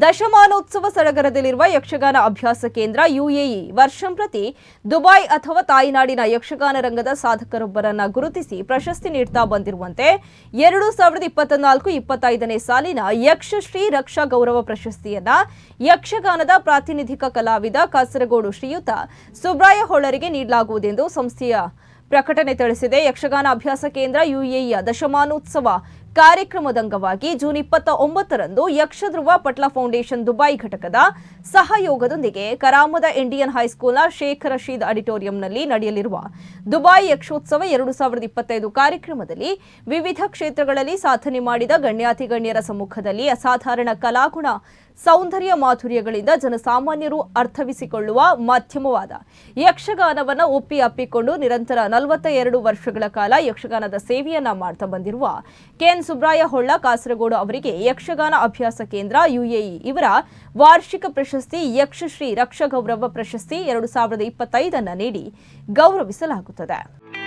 ದಶಮಾನೋತ್ಸವ ಸಡಗರದಲ್ಲಿರುವ ಯಕ್ಷಗಾನ ಅಭ್ಯಾಸ ಕೇಂದ್ರ UAE. ವರ್ಷಂಪ್ರತಿ Dubai ಅಥವಾ ತಾಯ್ನಾಡಿನ ಯಕ್ಷಗಾನ ರಂಗದ ಸಾಧಕರೊಬ್ಬರನ್ನ ಗುರುತಿಸಿ ಪ್ರಶಸ್ತಿ ನೀಡ್ತಾ ಬಂದಿರುವಂತೆ ಎರಡು ಸಾವಿರದ ಇಪ್ಪತ್ನಾಲ್ಕು ಇಪ್ಪತ್ತೈದನೇ ಸಾಲಿನ ಯಕ್ಷಶ್ರೀ ರಕ್ಷಾ ಗೌರವ ಪ್ರಶಸ್ತಿಯನ್ನ ಯಕ್ಷಗಾನದ ಪ್ರಾತಿನಿಧಿಕ ಕಲಾವಿದ ಕಾಸರಗೋಡು ಶ್ರೀಯುತ ಸುಬ್ರಾಯ ಹೊಳ್ಳರಿಗೆ ನೀಡಲಾಗುವುದೆಂದು ಸಂಸ್ಥೆಯ ಪ್ರಕಟಣೆ ತಿಳಿಸಿದೆ. ಯಕ್ಷಗಾನ ಅಭ್ಯಾಸ ಕೇಂದ್ರ ಯುಎಇಯ ದಶಮಾನೋತ್ಸವ ಕಾರ್ಯಕ್ರಮದ ಅಂಗವಾಗಿ ಜೂನ್ ಇಪ್ಪತ್ತ ಒಂಬತ್ತರಂದು ಯಕ್ಷಧ್ರುವ ಪಟ್ಲ ಫೌಂಡೇಶನ್ ದುಬೈ ಘಟಕದ ಸಹಯೋಗದೊಂದಿಗೆ ಕರಾಮದ ಇಂಡಿಯನ್ ಹೈಸ್ಕೂಲ್ನ ಶೇಖ್ ರಶೀದ್ ಆಡಿಟೋರಿಯಂನಲ್ಲಿ ನಡೆಯಲಿರುವ ದುಬೈ ಯಕ್ಷೋತ್ಸವ ಎರಡು ಸಾವಿರದ ಇಪ್ಪತ್ತೈದು ಕಾರ್ಯಕ್ರಮದಲ್ಲಿ ವಿವಿಧ ಕ್ಷೇತ್ರಗಳಲ್ಲಿ ಸಾಧನೆ ಮಾಡಿದ ಗಣ್ಯಾತಿಗಣ್ಯರ ಸಮ್ಮುಖದಲ್ಲಿ ಅಸಾಧಾರಣ ಕಲಾಗುಣ ಸೌಂದರ್ಯ ಮಾಧುರ್ಯಗಳಿಂದ ಜನಸಾಮಾನ್ಯರು ಅರ್ಥವಿಸಿಕೊಳ್ಳುವ ಮಾಧ್ಯಮವಾದ ಯಕ್ಷಗಾನವನ್ನು ಒಪ್ಪಿ ಅಪ್ಪಿಕೊಂಡು ನಿರಂತರ ನಲವತ್ತ ಎರಡು ವರ್ಷಗಳ ಕಾಲ ಯಕ್ಷಗಾನದ ಸೇವೆಯನ್ನ ಮಾಡ್ತಾ ಬಂದಿರುವ ಕೆಎನ್ ಸುಬ್ರಾಯ ಹೊಳ್ಳ ಕಾಸರಗೋಡು ಅವರಿಗೆ ಯಕ್ಷಗಾನ ಅಭ್ಯಾಸ ಕೇಂದ್ರ ಯುಎಇ. ಇವರ ವಾರ್ಷಿಕ ಪ್ರಶಸ್ತಿ ಯಕ್ಷಶ್ರೀ ರಕ್ಷ ಗೌರವ ಪ್ರಶಸ್ತಿ ಎರಡು ಸಾವಿರದ ನೀಡಿ ಗೌರವಿಸಲಾಗುತ್ತದೆ.